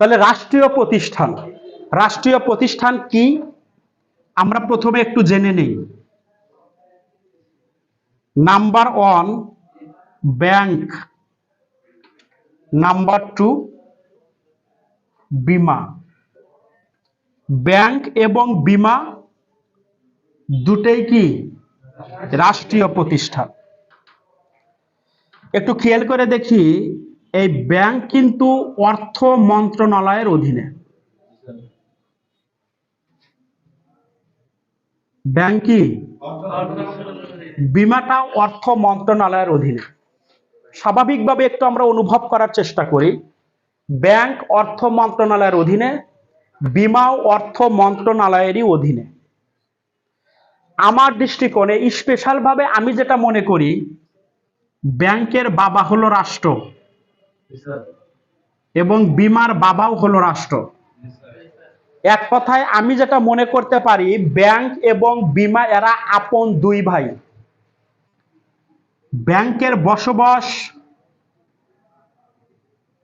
তাহলে রাষ্ট্রীয় প্রতিষ্ঠান। রাষ্ট্রীয় প্রতিষ্ঠান কি? আমরা প্রথমে একটু জেনে নেই। Number one bank number two বিমা। ব্যাংক এবং বিমা দুটেই কি? রাষ্ট্রীয় প্রতিষ্ঠান। একটু খেয়াল করে দেখি। এই ব্যাংক কিন্তু অর্থ মন্ত্রণালয়ের অধীনে। ব্যাংক বিমাটা অর্থ মন্ত্রণালয়ের অধীনে। স্বাভাবিকভাবে একটু আমরা অনুভব করার চেষ্টা করি। ব্যাংক অর্থ মন্ত্রণালয়ের অধীনে, বিমাও অর্থ মন্ত্রণালয়েরই অধীনে। আমার দৃষ্টিকোণে স্পেশাল ভাবে আমি যেটা মনে করি, ব্যাংকের বাবা হলো রাষ্ট্র। এবং বিমার বাবাও হলো রাষ্ট্র। এক কথায় আমি যেটা মনে করতে পারি ব্যাংক এবং বিমা এরা আপন দুই ভাই। ব্যাংকের বসবাস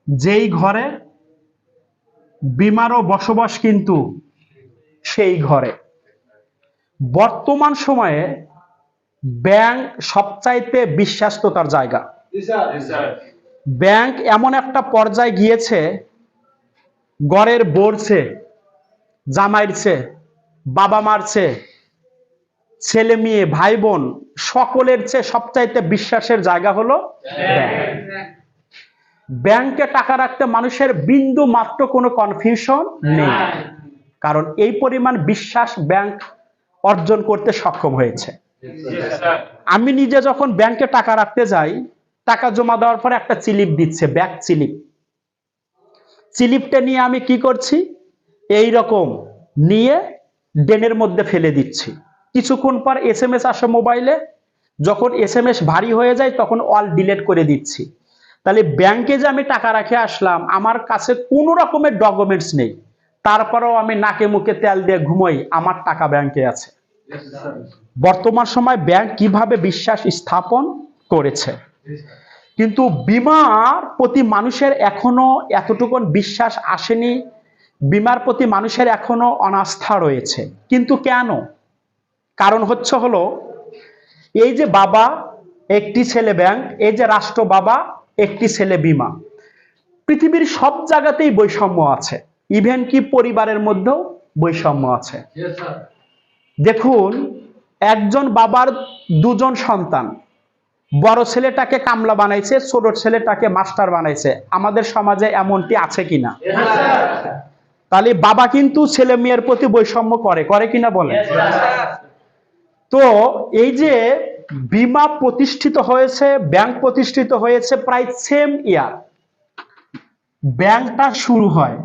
যেই ঘরে বিমারও বসবাস কিন্তু সেই ঘরে। বর্তমান সময়ে ব্যাংক সবচাইতে বিশ্বাস্ততার জায়গা। ব্যাংক এমন একটা পর্যায়ে গিয়েছে গড়ের বোরছে জামাইরছে বাবা মারছে ছেলে মেয়ে ভাই বোন সকলের চেয়ে সবচাইতে বিশ্বাসের জায়গা হলো ব্যাংকে। টাকা রাখতে মানুষের বিন্দু মাত্র কোনো কনফিউশন নেই কারণ এই পরিমাণ বিশ্বাস ব্যাংক অর্জন করতে সক্ষম হয়েছে। আমি নিজে যখন ব্যাংকে টাকা রাখতে যাই টাকা জমা দেওয়ার পরে একটা চিলিপ দিচ্ছে ব্যাক চিলিপ। চিলিপটা নিয়ে আমি কি করছি? এই রকম নিয়ে ডেনের মধ্যে ফেলে দিচ্ছি। কিছুক্ষণ পর এস এম এস আসে মোবাইলে। যখন এস এম এস ভারী হয়ে যায়, তখন অল ডিলেট করে দিচ্ছি। তাহলে ব্যাংকে যে আমি টাকা রাখে আসলাম, আমার কাছে কোনো রকমের ডকুমেন্টস নেই। তারপরেও আমি নাকে মুখে তেল দিয়ে ঘুমোই, আমার টাকা ব্যাংকে আছে। বর্তমান সময় ব্যাংক কীভাবে বিশ্বাস স্থাপন করেছে? কিন্তু বিমার প্রতি মানুষের এখনও এতটুকুন বিশ্বাস আসেনি বিমার প্রতি মানুষের এখনও অনাস্থা রয়েছে। কিন্তু কেন? কারণ হচ্ছে হলো এই যে বাবা একটি ছেলে ব্যাংক এই যে রাষ্ট্র বাবা একটি ছেলে বিমা। পৃথিবীর সব জায়গাতেই বৈষম্য আছে। ইভেন কি পরিবারের মধ্যেও বৈষম্য আছে। দেখুন একজন বাবার দুজন সন্তান বড় ছেলেটাকে কামলা বানাইছে ছোট ছেলেটাকে মাস্টার বানাইছে। আমাদের সমাজে এমনটি আছে কিনা? তাহলে বাবা কিন্তু ছেলে মেয়ের প্রতি বৈষম্য করে করে কিনা বলে তো এই যে বিমা প্রতিষ্ঠিত হয়েছে ব্যাংক প্রতিষ্ঠিত হয়েছে প্রায় সেম ইয়ার ব্যাংকটা শুরু হয়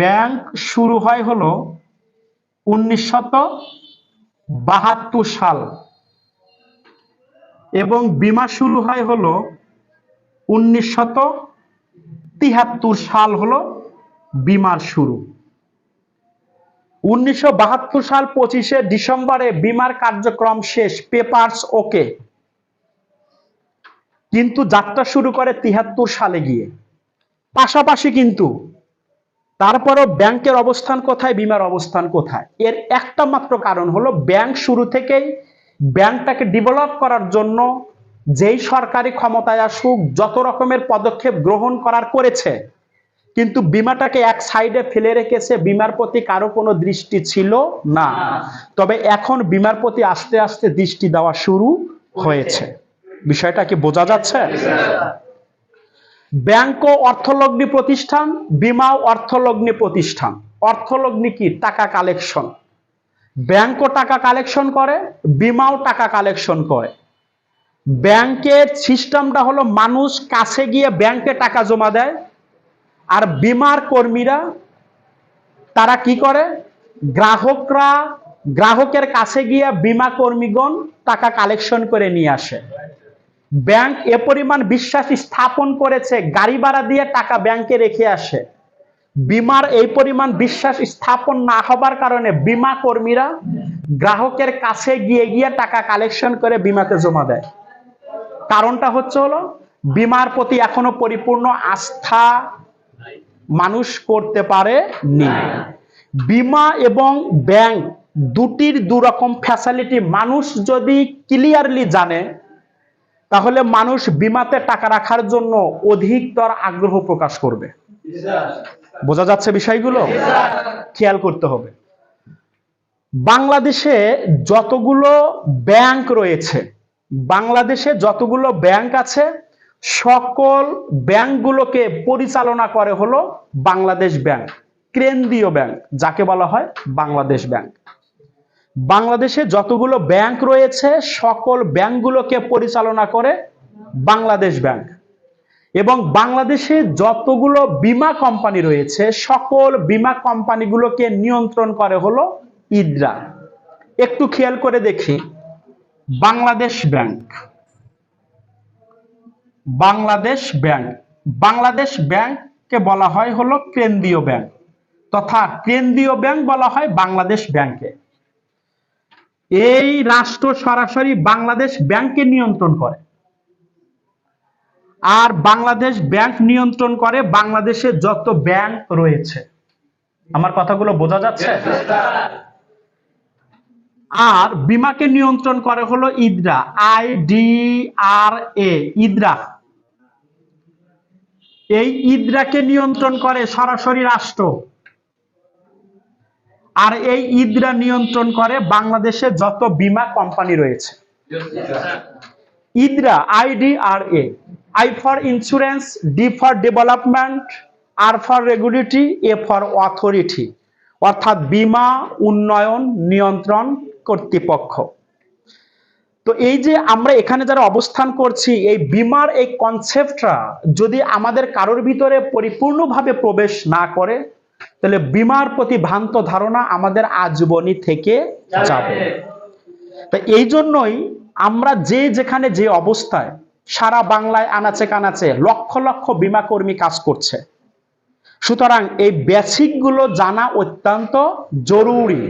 ব্যাংক শুরু হয় হলো উনিশশত বাহাত্তর সাল। এবং বিমা শুরু হয় হলো উনিশশত তিহাত্তর সাল হলো বিমার শুরু। উনিশশো বাহাত্তর সাল পঁচিশে ডিসেম্বরে বিমার কার্যক্রম শেষ পেপারস ওকে কিন্তু যাত্রা শুরু করে তিহাত্তর সালে গিয়ে। পাশাপাশি কিন্তু তারপরও ব্যাংকের অবস্থান কোথায়, বিমার অবস্থান কোথায়? এর একটা মাত্র কারণ হলো, ব্যাংক শুরু থেকেই ব্যাংকটাকে ডেভেলপ করার জন্য যেই সরকারি ক্ষমতায় আসুক, যত রকমের পদক্ষেপ গ্রহণ করার করেছে, কিন্তু বিমাটাকে এক সাইডে ফেলে রেখেছে, বিমার প্রতি কারও কোনো দৃষ্টি ছিল না। তবে এখন বিমার প্রতি আস্তে আস্তে দৃষ্টি দেওয়া শুরু হয়েছে। বিষয়টা কি বোঝা যাচ্ছে? ব্যাংক ও অর্থলগ্নি প্রতিষ্ঠান বিমাও অর্থলগ্নি প্রতিষ্ঠান। অর্থলগ্নি কি? টাকা কালেকশন ব্যাংকও টাকা কালেকশন করে, বিমাও টাকা কালেকশন করে। ব্যাংকের সিস্টেমটা হলো মানুষ কাছে গিয়ে ব্যাংকে টাকা জমা দেয়, আর বিমার কর্মীরা তারা কি করে? গ্রাহকরা, গ্রাহকের কাছে গিয়ে বিমা কর্মীগণ টাকা কালেকশন করে নিয়ে আসে। ব্যাংক এ পরিমাণ বিশ্বাস স্থাপন করেছে, গাড়ি ভাড়া দিয়ে টাকা ব্যাংকে রেখে আসে। বিমার এই পরিমাণ বিশ্বাস স্থাপন না হবার কারণে বিমা কর্মীরা গ্রাহকের কাছে গিয়ে গিয়ে টাকা কালেকশন করে বিমাতে জমা দেয়। কারণটা হচ্ছে হলো, বিমার প্রতি এখনও পরিপূর্ণ আস্থা মানুষ করতে পারে নি। বিমা এবং ব্যাংক দুটির দুরকম ফ্যাসিলিটি মানুষ যদি ক্লিয়ারলি জানে, তাহলে মানুষ বিমাতে টাকা রাখার জন্য অধিকতর আগ্রহ প্রকাশ করবে। বোঝা যাচ্ছে বিষয়গুলো? খেয়াল করতে হবে। বাংলাদেশে যতগুলো ব্যাংক রয়েছে, বাংলাদেশে যতগুলো ব্যাংক আছে, সকল ব্যাংকগুলোকে পরিচালনা করে হলো বাংলাদেশ ব্যাংক, কেন্দ্রীয় ব্যাংক, যাকে বলা হয় বাংলাদেশ ব্যাংক। বাংলাদেশে যতগুলো ব্যাংক রয়েছে, সকল ব্যাংকগুলোকে পরিচালনা করে বাংলাদেশ ব্যাংক। এবং বাংলাদেশে যতগুলো বীমা কোম্পানি রয়েছে, সকল বীমা কোম্পানিগুলোকে নিয়ন্ত্রণ করে হলো ইদ্রা। একটু খেয়াল করে দেখি। বাংলাদেশ ব্যাংক। বাংলাদেশ ব্যাংক। বাংলাদেশ ব্যাংককে বলা হয় হলো কেন্দ্রীয় ব্যাংক তথা কেন্দ্রীয় ব্যাংক বলা হয় বাংলাদেশ ব্যাংকে। এই রাষ্ট্র সরাসরি বাংলাদেশ ব্যাংককে নিয়ন্ত্রণ করে। আর বাংলাদেশ ব্যাংক নিয়ন্ত্রণ করে, বাংলাদেশে যত ব্যাংক রয়েছে। আমার কথাগুলো বোঝা যাচ্ছে? আর বিমাকে নিয়ন্ত্রণ করে হলো ইদ্রা, আই ডি আর এ, ইদ্রা। এই ইদ্রাকে নিয়ন্ত্রণ করে সরাসরি রাষ্ট্র। আর এই ইদ্রা নিয়ন্ত্রণ করে বাংলাদেশে যত বীমা কোম্পানি রয়েছে। IDRA IDRA I for insurance D for development R for regulatory A for authority অর্থাৎ বীমা উন্নয়ন নিয়ন্ত্রণ কর্তৃপক্ষ। তো এই যে আমরা এখানে যারা অবস্থান করছি এই বীমার এই কনসেপ্টটা যদি আমাদের কারোর ভিতরে পরিপূর্ণভাবে প্রবেশ না করে তাহলে বীমার প্রতি ভ্রান্ত ধারণা আমাদের আজীবনী থেকে যাবে। তা এই জন্যই আমরা যে যেখানে যে অবস্থায় সারা বাংলায় আনাচে কানাচে লক্ষ লক্ষ বীমা কর্মী কাজ করছে। সুতরাং এই বেসিকগুলো জানা অত্যন্ত জরুরি।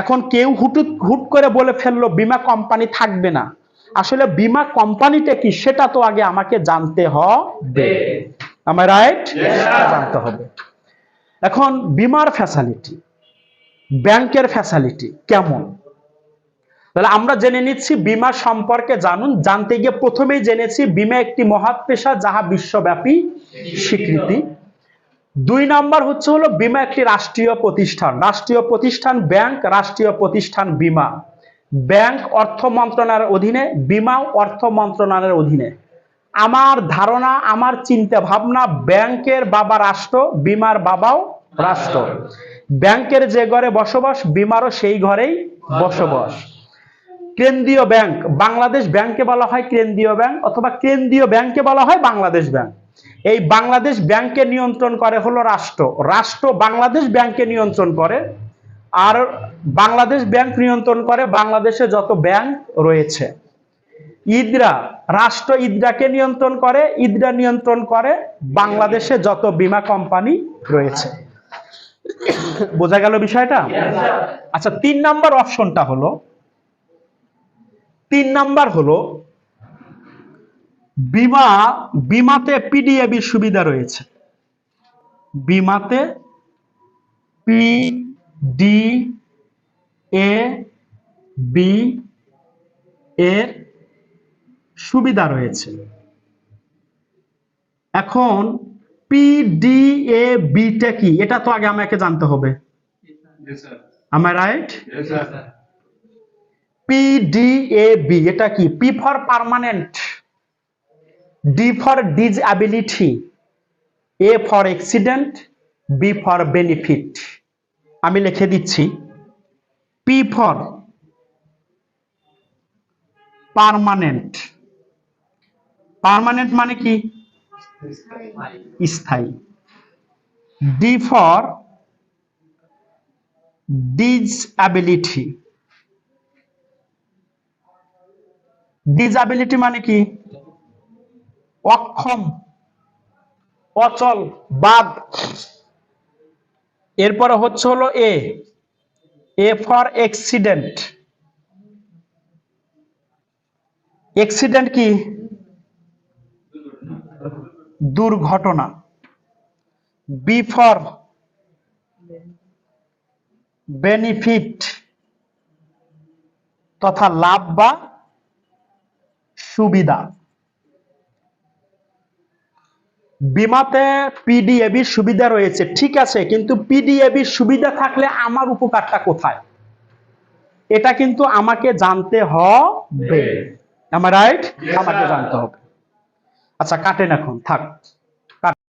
এখন কেউ হুটুট হুট করে বলে ফেলল বীমা কোম্পানি থাকবে না। আসলে বীমা কোম্পানিটা কি সেটা তো আগে আমাকে জানতে হবে। আমার রাইট জানতে হবে। এখন বিমার ফ্যাসিলিটি ব্যাংকের ফ্যাসিলিটি কেমন? তাহলে আমরা জেনে নিচ্ছি বিমা সম্পর্কে জানুন। জানতে গিয়ে প্রথমেই জেনেছি বিমা একটি মহৎ পেশা যাহা বিশ্বব্যাপী স্বীকৃতি। দুই নাম্বার হচ্ছে হলো বিমা একটি রাষ্ট্রীয় প্রতিষ্ঠান। রাষ্ট্রীয় প্রতিষ্ঠান ব্যাংক, রাষ্ট্রীয় প্রতিষ্ঠান বিমা। ব্যাংক অর্থ মন্ত্রণালয়ের অধীনে বিমাও অর্থ মন্ত্রণালয়ের অধীনে। আমার ধারণা, আমার চিন্তা ভাবনা, ব্যাংকের বাবা রাষ্ট্র, বিমার বাবাও রাষ্ট্র। ব্যাংকের যে ঘরে বসবাস, বিমারও সেই ঘরেই বসবাস। কেন্দ্রীয় ব্যাংক বাংলাদেশ ব্যাংকে বলা হয় কেন্দ্রীয় ব্যাংক অথবা কেন্দ্রীয় ব্যাংকে বলা হয় বাংলাদেশ ব্যাংক। এই বাংলাদেশ ব্যাংকে নিয়ন্ত্রণ করে হলো রাষ্ট্র। রাষ্ট্র বাংলাদেশ ব্যাংকে নিয়ন্ত্রণ করে আর বাংলাদেশ ব্যাংক নিয়ন্ত্রণ করে বাংলাদেশে যত ব্যাংক রয়েছে। ইদরা রাষ্ট্র ইদরাকে নিয়ন্ত্রণ করে ইদরা নিয়ন্ত্রণ করে বাংলাদেশে যত বীমা কোম্পানি রয়েছে। বোঝা গেল বিষয়টা? আচ্ছা তিন নাম্বার অপশনটা হলো তিন নাম্বার হলো বিমা বিমাতে পিডিএবি সুবিধা রয়েছে। বিমাতে পি ডি এ বি এর সুবিধা রয়েছে। এখন পিডিএ বিটা কি? এটা তো আগে আমাকে জানতে হবে। আমার রাইট পিডিএবি এটা কি? P for permanent D for disability A for accident B for benefit আমি লিখে দিচ্ছি। পি ফর পার্মানেন্ট পার্মানেন্ট মানে কি? স্থায়ী। ডি ফর ডিসঅ্যাবিলিটি ডিসঅ্যাবিলিটি মানে কি? অক্ষম, অচল, বাদ। এরপরে হচ্ছে হলো A A for accident accident কি? দুর্ঘটনা। বি ফর বেনিফিট তথা লাভ বা সুবিধা। বিমাতে পিডিএবির সুবিধা রয়েছে ঠিক আছে কিন্তু পিডিএবির সুবিধা থাকলে আমার উপকারটা কোথায়? এটা কিন্তু আমাকে জানতে হবে। আমার রাইট আমাকে জানতে হবে। আচ্ছা কাটেন এখন থাক।